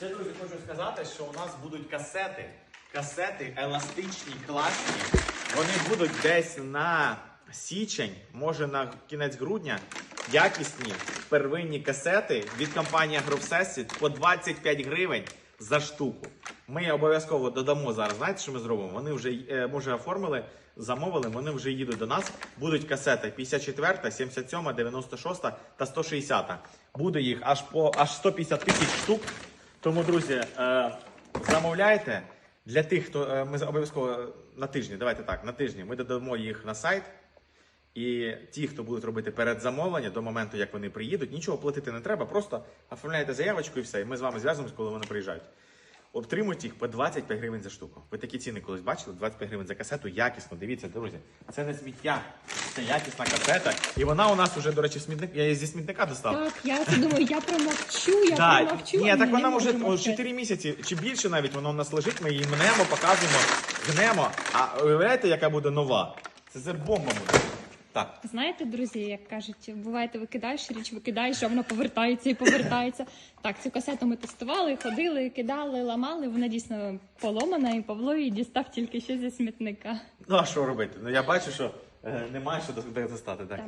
Ще, друзі, хочу сказати, що у нас будуть касети. Касети еластичні, класні. Вони будуть десь на січень, може на кінець грудня. Якісні первинні касети від компанії Агровсесвіт по 25 гривень за штуку. Ми обов'язково додамо зараз. Знаєте, що ми зробимо? Вони вже е, ми вже оформили, замовили, вони вже їдуть до нас. Будуть касети 54, 77, 96 та 160. Буде їх аж по аж 150 тисяч штук. Тому, друзі, е, замовляйте. Для тих, хто е, ми обов'язково на тижні, давайте так, на тижні ми додамо їх на сайт. І ті, хто будуть робити передзамовлення до моменту, як вони приїдуть, нічого платити не треба, просто оформляєте заявочку і все. І ми з вами зв'язуємося, коли вони приїжджають. Отримують їх по 25 гривень за штуку. Ви такі ціни колись бачили? 25 гривень за касету, якісно. Дивіться, друзі, це не сміття, це якісна касета. І вона у нас уже, до речі, смітник. Я її зі смітника достав. Так, я це думаю, я промовчу, я Да, промовчу. ні, так вона може 4 місяці чи більше навіть воно у нас лежить. Ми її мнемо, показуємо, гнемо. А уявляєте, яка буде нова? Це це бомба буде. Так. Знаєте, друзі, як кажуть, буває, ти викидаєш річ, викидаєш, а вона повертається і повертається. Так, цю касету ми тестували, ходили, кидали, ламали. Вона дійсно поломана, і Павло її дістав тільки що зі смітника. Ну а що робити? Ну я бачу, що немає що до- достати. Так. Та